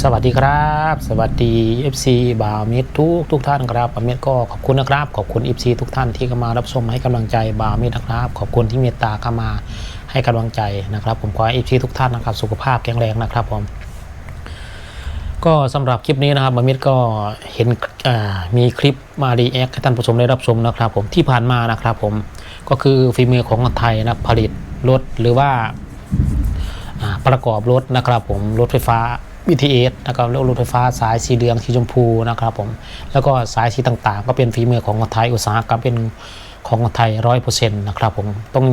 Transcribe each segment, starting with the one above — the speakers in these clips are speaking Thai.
สวัสดีครับ สวัสดี FC บาวมิตรทุกทุกท่านครับบาวมิตรก็ขอบคุณนะครับ ขอบคุณ FC ทุกท่านที่เข้ามารับชมให้กำลังใจบาวมิตรนะครับ ขอบคุณที่เมตตาเข้ามาให้กำลังใจนะครับ ผมขอให้ FC ทุกท่านนะครับ สุขภาพแข็งแรงนะครับผมก็สำหรับคลิปนี้นะครับบาวมิตรก็เห็นมีคลิปมาดีแอคให้ท่านผู้ชมได้รับชมนะครับ ผมที่ผ่านมานะครับ ผมก็คือฝีมือของไทยนะผลิตรถหรือว่าประกอบรถนะครับ ผมรถไฟฟ้า BTS นะครับแล้วรถไฟฟ้าสายสีเหลืองสีชมพูนะครับผมแล้วก็สายสีต่างๆ ก็เป็นฝีมือของคนไทยอุตสาหกรรมเป็นของคนไทยร้อยเปอร์เซ็นต์นะครับผมต้อง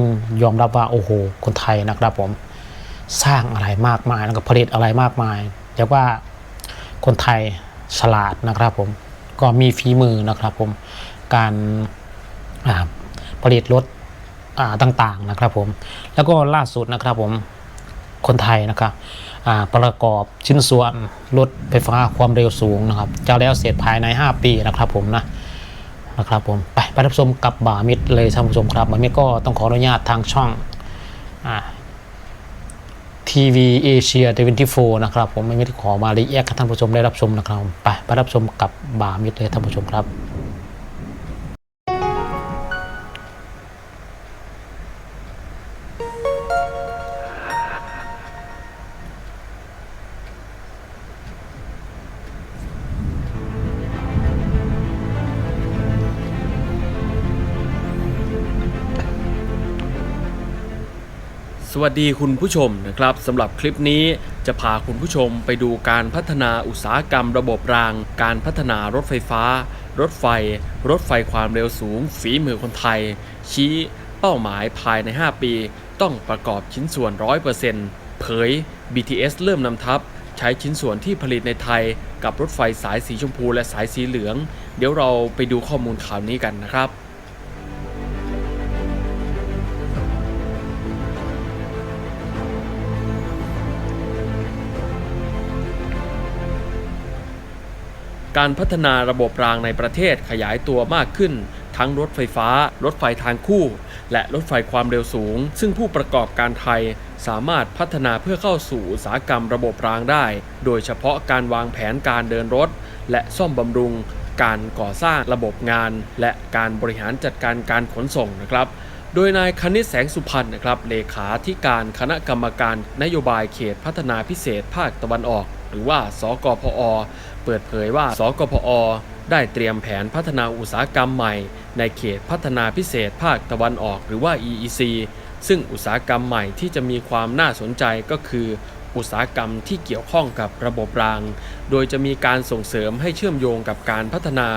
ยอมรับว่าโอ้โหคนไทยนะครับผมสร้างอะไรมากมายแล้วก็ผลิตอะไรมากมายเรียกว่าคนไทยฉลาดนะครับผมก็มีฝีมือนะครับผมการผลิตรถต่างๆนะครับผมแล้วก็ล่าสุดนะครับผมคนไทยนะครับ ประกอบชิ้นส่วนรถไฟฟ้าความเร็วสูงนะครับ จะแล้วเสร็จภายใน 5 ปีนะครับผมนะนะครับผมไปไปรับชมกับบามิดเลยท่านผู้ชมครับบามิดก็ต้องขออนุญาตทางช่องทีวีเอเชียเดวินทีโฟนะครับผมไม่ได้ขอมารีแอคให้ท่านผู้ชมได้รับชมนะครับ ไปไปรับชมกับบามิดเลยท่านผู้ชมครับ สวัสดีคุณผู้ชมนะครับสำหรับคลิปนี้จะพาคุณผู้ชมไปดูการพัฒนาอุตสาหกรรมระบบราง การพัฒนารถไฟฟ้า รถไฟ รถไฟความเร็วสูง ฝีมือคนไทย ชี้เป้าหมายภายใน 5 ปี ต้องประกอบชิ้นส่วน 100%เผย BTS เริ่มนำทัพ ใช้ชิ้นส่วนที่ผลิตในไทย กับรถไฟสายสีชมพูและสายสีเหลือง เดี๋ยวเราไปดูข้อมูลข่าวนี้กันนะครับ การพัฒนาระบบรางในประเทศขยายตัวมากขึ้น ทั้งรถไฟฟ้า รถไฟทางคู่ และรถไฟความเร็วสูง ซึ่งผู้ประกอบการไทยสามารถพัฒนาเพื่อเข้าสู่อุตสาหกรรมระบบรางได้ โดยเฉพาะการวางแผนการเดินรถ และซ่อมบำรุง การก่อสร้างระบบงาน และการบริหารจัดการการขนส่งนะครับโดยนายคณิตแสงสุพรรณนะครับ เลขาธิการคณะกรรมการนโยบายเขตพัฒนาพิเศษภาคตะวันออก หรือว่า สกพอ เปิดเผยว่า สกพอ ได้เตรียมแผนพัฒนาอุตสาหกรรมใหม่ ในเขตพัฒนาพิเศษภาคตะวันออกหรือว่า EEC ซึ่งอุตสาหกรรมใหม่ที่จะมีความน่าสนใจก็คืออุตสาหกรรมที่เกี่ยวข้องกับระบบราง โดยจะมีการส่งเสริมให้เชื่อมโยงกับการพัฒนา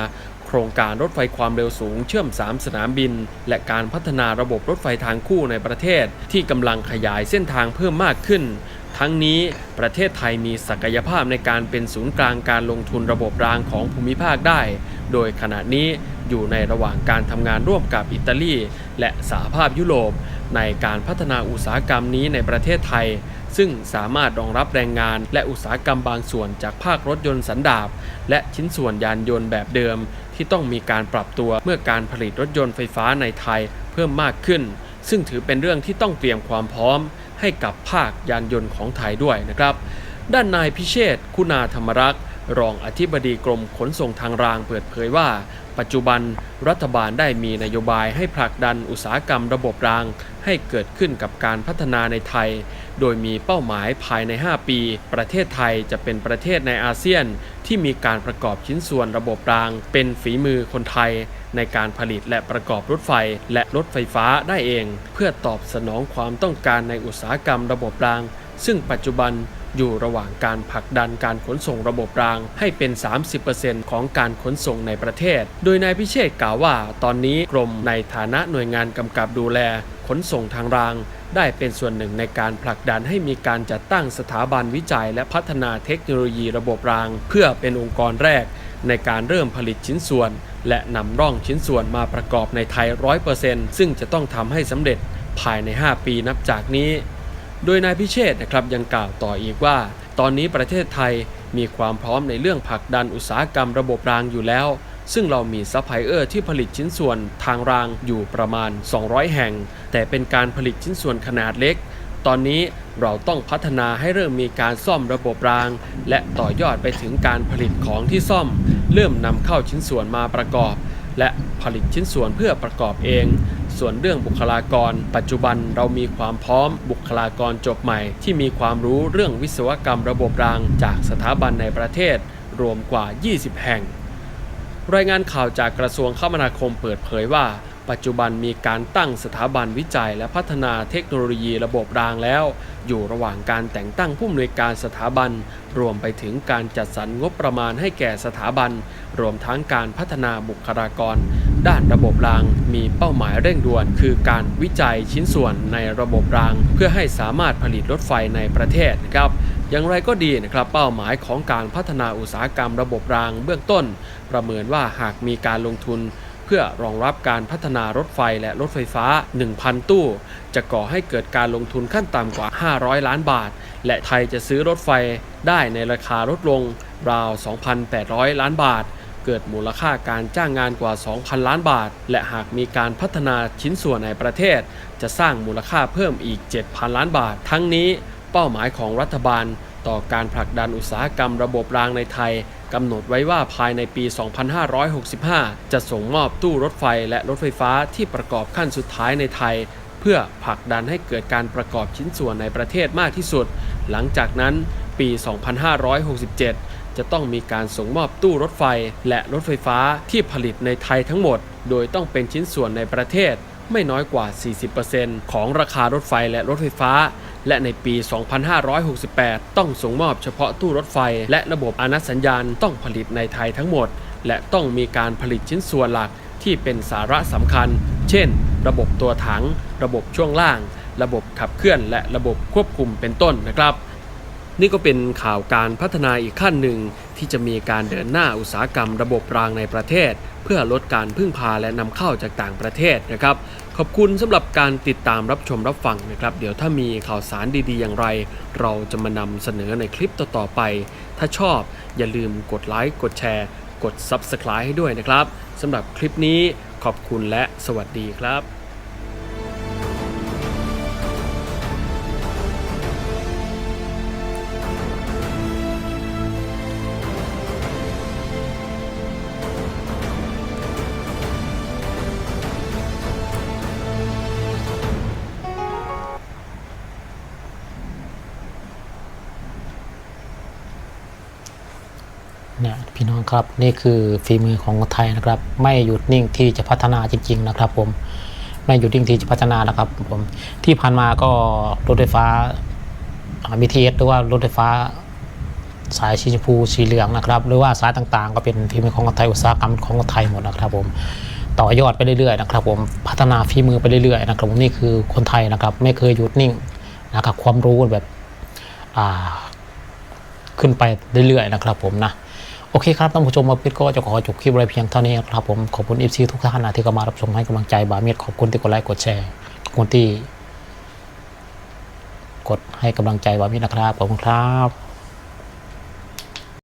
โครงการรถไฟความเร็วสูงเชื่อม 3 สนามบิน และการพัฒนาระบบรถไฟทางคู่ในประเทศ ที่กำลังขยายเส้นทางเพิ่มมากขึ้น ทั้งนี้ประเทศไทยมีศักยภาพในการเป็นศูนย์กลางการลงทุนระบบรางของภูมิภาคได้ โดยขณะนี้อยู่ในระหว่างการทำงานร่วมกับอิตาลีและสหภาพยุโรป ในการพัฒนาอุตสาหกรรมนี้ในประเทศไทย ซึ่งสามารถรองรับแรงงานและอุตสาหกรรมบางส่วนจากภาครถยนต์สันดาปและชิ้นส่วนยานยนต์แบบเดิม ที่ต้องมีการปรับตัวเมื่อการผลิตรถยนต์ไฟฟ้าในไทยเพิ่มมากขึ้น ซึ่งถือเป็นเรื่องที่ต้องเตรียมความพร้อม ให้กับภาคยานยนต์ของไทยด้วยนะครับ ด้านนายพิเชษคุณาธรรมรักษ์รองอธิบดีกรมขนส่งทางรางเปิดเผยว่า ปัจจุบันรัฐบาลได้มีนโยบายให้ผลักดันอุตสาหกรรมระบบราง ให้เกิดขึ้นกับการพัฒนาในไทย โดยมีเป้าหมายภายใน 5 ปี ประเทศไทยจะเป็นประเทศในอาเซียน ที่มีการประกอบชิ้นส่วนระบบราง เป็นฝีมือคนไทย ในการผลิตและประกอบรถไฟและรถไฟฟ้าได้เอง เพื่อตอบสนองความต้องการในอุตสาหกรรมระบบราง ซึ่งปัจจุบันอยู่ระหว่างการผลักดันการขนส่งระบบรางให้เป็น 30%ของการขนส่งในประเทศ โดยนายพิเชษกล่าวว่า ตอนนี้กรมในฐานะหน่วยงานกำกับดูแล ขนส่งทางราง ได้เป็นส่วนหนึ่งในการผลักดันให้มีการจัดตั้งสถาบันวิจัยและพัฒนาเทคโนโลยีระบบราง เพื่อเป็นองค์กรแรก ในการเริ่มผลิตชิ้นส่วน และนำร่องชิ้นส่วนมาประกอบในไทย 100%ซึ่งจะต้องทำให้สำเร็จภายใน 5 ปีนับจากนี้ โดยนายพิเชษนะครับยังกล่าวต่ออีกว่า ตอนนี้ประเทศไทยมีความพร้อมในเรื่องผลักดันอุตสาหกรรมระบบรางอยู่แล้ว ซึ่งเรามีซัพพลายเออร์ที่ผลิตชิ้นส่วนทางรางอยู่ประมาณ 200 แห่ง แต่เป็นการผลิตชิ้นส่วนขนาดเล็ก ตอนนี้เราต้องพัฒนาให้เริ่มมีการซ่อมระบบราง และต่อยอดไปถึงการผลิตของที่ซ่อม เริ่มนำเข้าชิ้นส่วนมาประกอบ และผลิตชิ้นส่วนเพื่อประกอบเอง ส่วนเรื่องบุคลากร ปัจจุบันเรามีความพร้อมบุคลากรจบใหม่ ที่มีความรู้เรื่องวิศวกรรมระบบราง จากสถาบันในประเทศ รวมกว่า 20 แห่ง รายงานข่าวจากกระทรวงคมนาคมเปิดเผยว่า ปัจจุบันมีการตั้งสถาบันวิจัยและพัฒนาเทคโนโลยีระบบรางแล้ว อยู่ระหว่างการแต่งตั้งผู้อำนวยการสถาบัน รวมไปถึงการจัดสรรงบประมาณให้แก่สถาบัน รวมทั้งการพัฒนาบุคลากร ด้านระบบรางมีเป้าหมายเร่งด่วน คือการวิจัยชิ้นส่วนในระบบราง เพื่อให้สามารถผลิตรถไฟในประเทศนะครับอย่างไรก็ดีนะครับเป้าหมายของการพัฒนาอุตสาหกรรมระบบรางเบื้องต้น ประเมินว่าหากมีการลงทุน เพื่อรองรับการพัฒนารถไฟและรถไฟฟ้า 1,000 ตู้ จะก่อให้เกิดการลงทุนขั้นต่ำกว่า 500 ล้านบาท และไทยจะซื้อรถไฟได้ในราคาลดลงราว 2,800 ล้านบาท เกิดมูลค่าการจ้างงานกว่า 2,000 ล้านบาท และหากมีการพัฒนาชิ้นส่วนในประเทศ จะสร้างมูลค่าเพิ่มอีก 7,000 ล้านบาท ทั้งนี้เป้าหมายของรัฐบาล ต่อการผลักดันอุตสาหกรรมระบบรางในไทยกำหนดไว้ว่าภายในปี 2565 จะส่งมอบตู้รถไฟและรถไฟฟ้าที่ประกอบขั้นสุดท้ายในไทย เพื่อผลักดันให้เกิดการประกอบชิ้นส่วนในประเทศมากที่สุด หลังจากนั้นปี 2567 จะต้องมีการส่งมอบตู้รถไฟและรถไฟฟ้าที่ผลิตในไทยทั้งหมด โดยต้องเป็นชิ้นส่วนในประเทศไม่น้อยกว่า 40%ของราคารถไฟและรถไฟฟ้า และในปี 2568 ต้องส่งมอบเฉพาะตู้รถไฟ และระบบอนัสัญญาณต้องผลิตในไทยทั้งหมด และต้องมีการผลิตชิ้นส่วนหลักที่เป็นสาระสำคัญ เช่น ระบบตัวถัง ระบบช่วงล่าง ระบบขับเคลื่อน และระบบควบคุมเป็นต้นนะครับ นี่ก็เป็นข่าวการพัฒนาอีกขั้นหนึ่ง ที่จะมีการเดินหน้าอุตสาหกรรม ระบบรางในประเทศ เพื่อลดการพึ่งพาและนำเข้าจากต่างประเทศนะครับ ขอบคุณสำหรับการติดตามรับชมรับฟังนะครับ เดี๋ยวถ้ามีข่าวสารดีๆ อย่างไร เราจะมานำเสนอในคลิปต่อๆไป ถ้าชอบอย่าลืมกดไลค์กดแชร์กด Subscribe ให้ด้วยนะครับสำหรับคลิปนี้ขอบคุณและสวัสดีครับ เนี่ยพี่น้องครับนี่คือฝีมือของไทยนะครับ ไม่หยุดนิ่งที่จะพัฒนาจริง ๆ นะครับ ผมไม่หยุดนิ่งที่จะพัฒนานะครับ ผมที่ผ่านมาก็รถไฟฟ้า BTS หรือว่ารถไฟฟ้าสายสีชมพูสีเหลืองนะครับ หรือว่าสายต่างๆ ก็เป็นฝีมือของไทยอุตสาหกรรมของไทยหมดนะครับ ผมต่อยอดไปเรื่อยๆนะครับ ผมพัฒนาฝีมือไปเรื่อยๆนะครับผมนี่คือคนไทยนะครับ ไม่เคยหยุดนิ่งนะครับ ความรู้แบบขึ้นไปเรื่อยๆนะครับ ผมนะ โอเคครับท่านผู้ชมมาพิดก็จะขอจบคลิปไว้เพียงเท่านี้ครับผมขอบคุณ FC ทุกท่านนะที่เข้ามารับชมให้กำลังใจบาเมียดขอบคุณที่กดไลค์กดแชร์ขอบคุณที่ กดให้กำลังใจบาเมียดนะครับขอบคุณครับ